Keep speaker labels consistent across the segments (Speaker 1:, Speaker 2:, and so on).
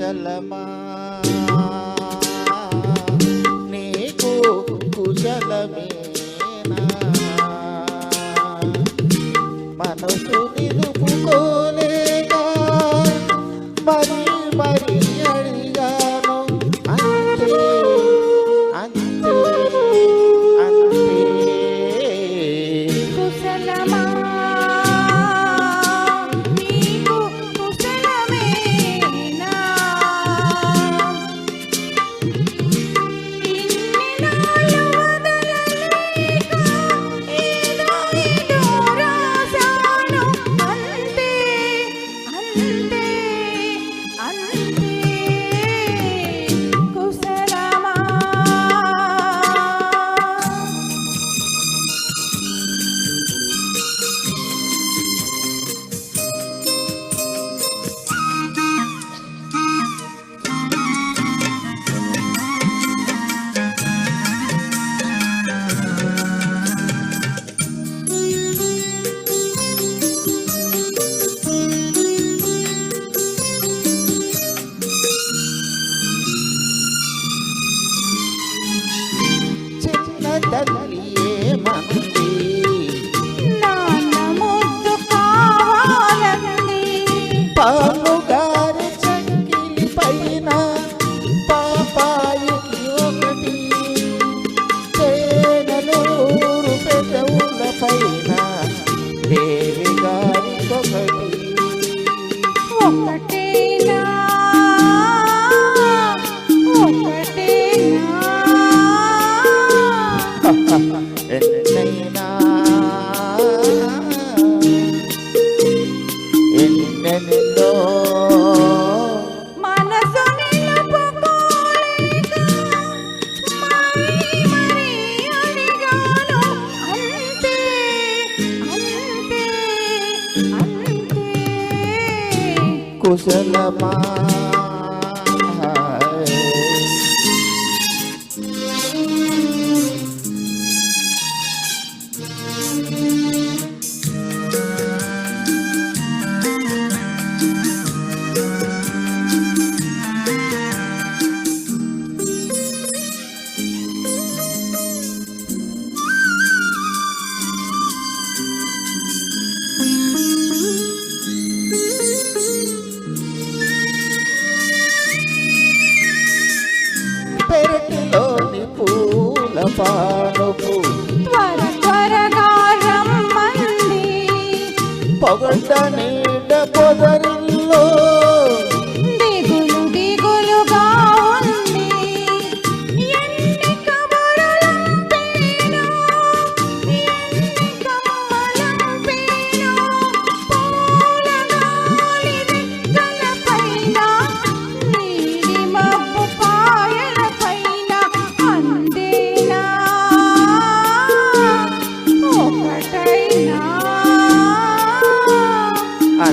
Speaker 1: కుశలమా? నీకు కుశలమేనా? మనసు నిలుపుకోలేక
Speaker 2: మన you ಒಪ್ಪಟ್ಟೆ กุศลมา
Speaker 1: పెరటిలోని పూల పానుపు
Speaker 2: త్వర త్వరగా రమ్మంది
Speaker 1: పొగడ్డ నీడ పొదరిల్లో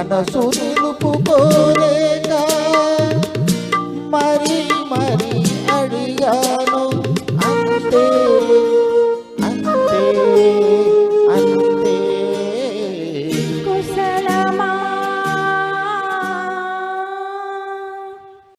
Speaker 1: మనసు నిలుపుకోలే